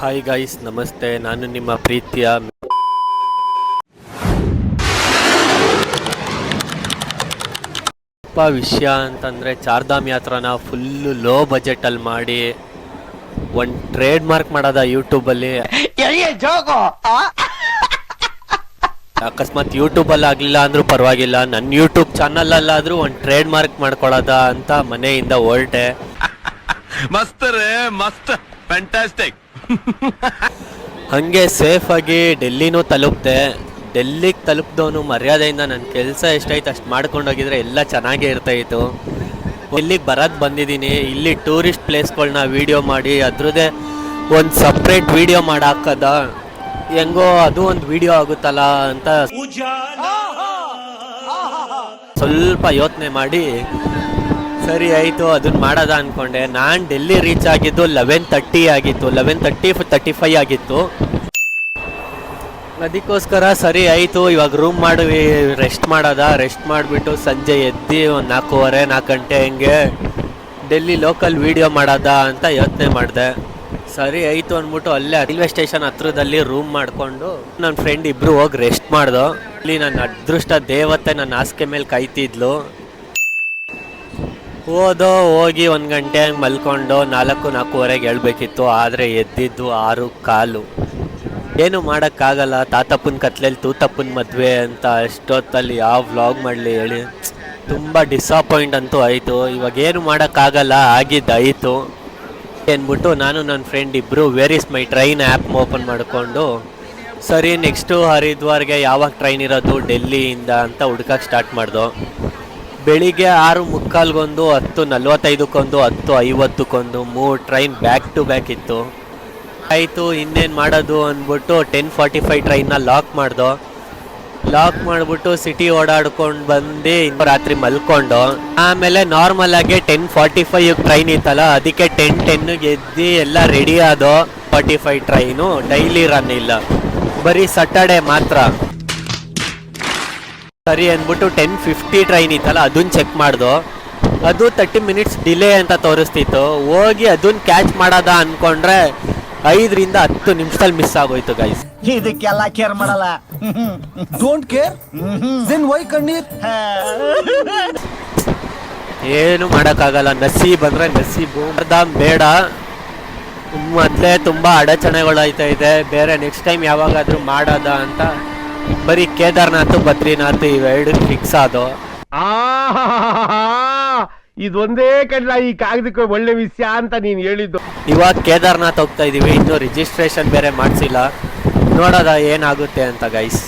Hi guys ನಮಸ್ತೆ ನಾನು ನಿಮ್ಮ ಪ್ರೀತಿಯ ವಿಷಯ ಅಂತಂದರೆ ಚಾರ್ಧಾಮ್ ಯಾತ್ರಾನ ಫುಲ್ಲು ಲೋ ಬಜೆಟಲ್ಲಿ ಮಾಡಿ ಒಂದು ಟ್ರೇಡ್ ಮಾರ್ಕ್ ಮಾಡೋದ ಯೂಟ್ಯೂಬಲ್ಲಿ ಅಕಸ್ಮಾತ್ ಯೂಟ್ಯೂಬಲ್ಲಿ ಆಗಲಿಲ್ಲ ಅಂದರೂ ಪರವಾಗಿಲ್ಲ. ನನ್ನ ಯೂಟ್ಯೂಬ್ ಚಾನಲಲ್ಲಾದರೂ ಒಂದು ಟ್ರೇಡ್ ಮಾರ್ಕ್ ಮಾಡ್ಕೊಳ್ಳೋದ ಅಂತ ಮನೆಯಿಂದ ಹೊರಟೆ. ಮಸ್ತ್ ರೇ ಮಸ್ತ್. ಫ್ಯಾಂಟಾಸ್ಟಿಕ್ ಹಂಗೆ ಸೇಫ್ ಆಗಿ ಡೆಲ್ಲಿನೂ ತಲುಪ್ದೆ. ಡೆಲ್ಲಿಗೆ ತಲುಪ್ದವನು ಮರ್ಯಾದೆಯಿಂದ ನನ್ನ ಕೆಲಸ ಎಷ್ಟಾಯ್ತು ಅಷ್ಟು ಮಾಡ್ಕೊಂಡೋಗಿದ್ರೆ ಎಲ್ಲ ಚೆನ್ನಾಗೇ ಇರ್ತಾಯಿತ್ತು. ಇಲ್ಲಿಗೆ ಬರೋದು ಬಂದಿದ್ದೀನಿ. ಇಲ್ಲಿ ಟೂರಿಸ್ಟ್ ಪ್ಲೇಸ್ಗಳನ್ನ ವೀಡಿಯೋ ಮಾಡಿ ಅದ್ರದ್ದೇ ಒಂದು ಸಪ್ರೇಟ್ ವೀಡಿಯೋ ಮಾಡಿ ಹಾಕದ ಹೆಂಗೋ ಅದು ಒಂದು ವಿಡಿಯೋ ಆಗುತ್ತಲ್ಲ ಅಂತ ಸ್ವಲ್ಪ ಯೋಚನೆ ಮಾಡಿ. ಸರಿ ಆಯಿತು ಅದನ್ನ ಮಾಡೋದ ಅನ್ಕೊಂಡೆ. ನಾನು ಡೆಲ್ಲಿ ರೀಚ್ ಆಗಿದ್ದು ಲೆವೆನ್ ತರ್ಟಿ ಆಗಿತ್ತು. ಲೆವೆನ್ ತರ್ಟಿ ತರ್ಟಿ ಫೈವ್ ಆಗಿತ್ತು. ಅದಕ್ಕೋಸ್ಕರ ಸರಿ ಆಯಿತು. ಇವಾಗ ರೂಮ್ ಮಾಡಿ ರೆಸ್ಟ್ ಮಾಡೋದ. ರೆಸ್ಟ್ ಮಾಡಿಬಿಟ್ಟು ಸಂಜೆ ಎದ್ದು ಒಂದು ನಾಲ್ಕೂವರೆ, ನಾಲ್ಕು ಗಂಟೆ ಹಂಗೆ ಡೆಲ್ಲಿ ಲೋಕಲ್ ವೀಡಿಯೋ ಮಾಡೋದ ಅಂತ ಯೋಚನೆ ಮಾಡಿದೆ. ಸರಿ ಆಯಿತು ಅಂದ್ಬಿಟ್ಟು ಅಲ್ಲೇ ರೈಲ್ವೆ ಸ್ಟೇಷನ್ ಹತ್ರದಲ್ಲಿ ರೂಮ್ ಮಾಡಿಕೊಂಡು ನನ್ನ ಫ್ರೆಂಡ್ ಇಬ್ಬರು ಹೋಗಿ ರೆಸ್ಟ್ ಮಾಡ್ದು. ಇಲ್ಲಿ ನನ್ನ ಅದೃಷ್ಟ ದೇವತೆ ನನ್ನ ಹಾಸಿಗೆ ಮೇಲೆ ಕಾಯ್ತಿದ್ಲು. ಹೋದೋ ಹೋಗಿ ಒಂದು ಗಂಟೆ ಹಂಗೆ ಮಲ್ಕೊಂಡು ನಾಲ್ಕು, ನಾಲ್ಕೂವರೆಗೆ ಹೇಳ್ಬೇಕಿತ್ತು, ಆದರೆ ಎದ್ದಿದ್ದು ಆರು ಕಾಲು. ಏನು ಮಾಡೋಕ್ಕಾಗಲ್ಲ, ತಾತಪ್ಪನ ಕತ್ಲೇಲಿ ತೂತಪ್ಪನ ಮದುವೆ ಅಂತ ಎಷ್ಟೊತ್ತಲ್ಲಿ ಯಾವ ವ್ಲಾಗ್ ಮಾಡಲಿ ಹೇಳಿ. ತುಂಬ ಡಿಸಪಾಯಿಂಟ್ ಅಂತೂ ಆಯಿತು. ಇವಾಗ ಏನು ಮಾಡೋಕ್ಕಾಗಲ್ಲ ಆಗಿದ್ದಾಯಿತು ಅಂದ್ಬಿಟ್ಟು ನಾನು ನನ್ನ ಫ್ರೆಂಡ್ ಇಬ್ಬರು where is my train app open ಮಾಡಿಕೊಂಡು, ಸರಿ ನೆಕ್ಸ್ಟು ಹರಿದ್ವಾರ್ಗೆ ಯಾವಾಗ ಟ್ರೈನ್ ಇರೋದು, ಡೆಲ್ಲಿಯಿಂದ ಅಂತ ಹುಡ್ಕಕ್ಕೆ ಸ್ಟಾರ್ಟ್ ಮಾಡ್ದೋ. ಬೆಳಿಗ್ಗೆ ಆರು ಮುಕ್ಕಾಲ್ಗೊಂದು, ಹತ್ತು ನಲ್ವತ್ತೈದಕ್ಕೊಂದು, ಹತ್ತು ಐವತ್ತಕ್ಕೊಂದು, ಮೂರು ಟ್ರೈನ್ ಬ್ಯಾಕ್ ಟು ಬ್ಯಾಕ್ ಇತ್ತು. ಆಯಿತು, ಇನ್ನೇನು ಮಾಡೋದು ಅಂದ್ಬಿಟ್ಟು ಟೆನ್ ಫಾರ್ಟಿ ಫೈವ್ ಟ್ರೈನ್ನ ಲಾಕ್ ಮಾಡ್ದೋ. ಲಾಕ್ ಮಾಡಿಬಿಟ್ಟು ಸಿಟಿ ಓಡಾಡ್ಕೊಂಡು ಬಂದು ರಾತ್ರಿ ಮಲ್ಕೊಂಡು. ಆಮೇಲೆ ನಾರ್ಮಲ್ ಆಗಿ ಟೆನ್ ಫಾರ್ಟಿ ಫೈವ್ ಟ್ರೈನ್ ಇತ್ತಲ್ಲ, ಅದಕ್ಕೆ ಟೆನ್ ಟೆನ್ ಗೆದ್ದು ಎಲ್ಲ ready ಆದೋ forty five train daily run ಇಲ್ಲ. ಬರೀ ಸಟರ್ಡೆ ಮಾತ್ರ. ಸರಿ ಅಂದ್ಬಿಟ್ಟು ಟೆನ್ ಫಿಫ್ಟಿ ಟ್ರೈನ್ ಇತ್ತಲ್ಲ ಅದನ್ನ ಚೆಕ್ ಮಾಡ್ದು. ಅದು ತರ್ಟಿ ಮಿನಿಟ್ಸ್ ಡಿಲೇ ಅಂತ ತೋರಿಸ್ತಿತ್ತು. ಹೋಗಿ ಅದನ್ನ ಕ್ಯಾಚ್ ಮಾಡೋದ ಅನ್ಕೊಂಡ್ರೆ ಐದರಿಂದ ಹತ್ತು ನಿಮಿಷದಲ್ಲಿ ಮಿಸ್ ಆಗೋಯ್ತು ಗೈಸ್ ಇದಕ್ಕೆಲ್ಲ ಕೇರ್ ಮಾಡಲ್ಲ. ಡೋಂಟ್ ಕೇರ್ ದೆನ್ ವೈ ಕಣ್ಣೀರ್? ಏನು ಮಾಡೋಕ್ಕಾಗಲ್ಲ. ನಸಿ ಬಂದರೆ ನಸಿ ಅರ್ಧಾಮ್ ಬೇಡ. ಮೊದಲೇ ತುಂಬ ಅಡಚಣೆಗಳು ಆಯ್ತಾ ಇದೆ. ಬೇರೆ ನೆಕ್ಸ್ಟ್ ಟೈಮ್ ಯಾವಾಗಾದರೂ ಮಾಡೋದ ಅಂತ ಬರೀ ಕೇದಾರ್ನಾಥ್ ಬದ್ರಿನಾಥ್ ಇವೆರಡು ಫಿಕ್ಸ್ ಆದೋ ಇದೊಂದೇ ಕಡ್ಲ ಈ ಕಾಗದಕ್ಕೆ ಒಳ್ಳೆ ವಿಷಯ ಅಂತ ನೀನ್ ಹೇಳಿದ್ದು. ಇವಾಗ ಕೇದಾರ್ನಾಥ್ ಹೋಗ್ತಾ ಇದೀವಿ ಇನ್ನು ರಿಜಿಸ್ಟ್ರೇಷನ್ ಬೇರೆ ಮಾಡಿಸಿಲ್ಲ. ನೋಡೋದ ಏನಾಗುತ್ತೆ ಅಂತ ಗೈಸ್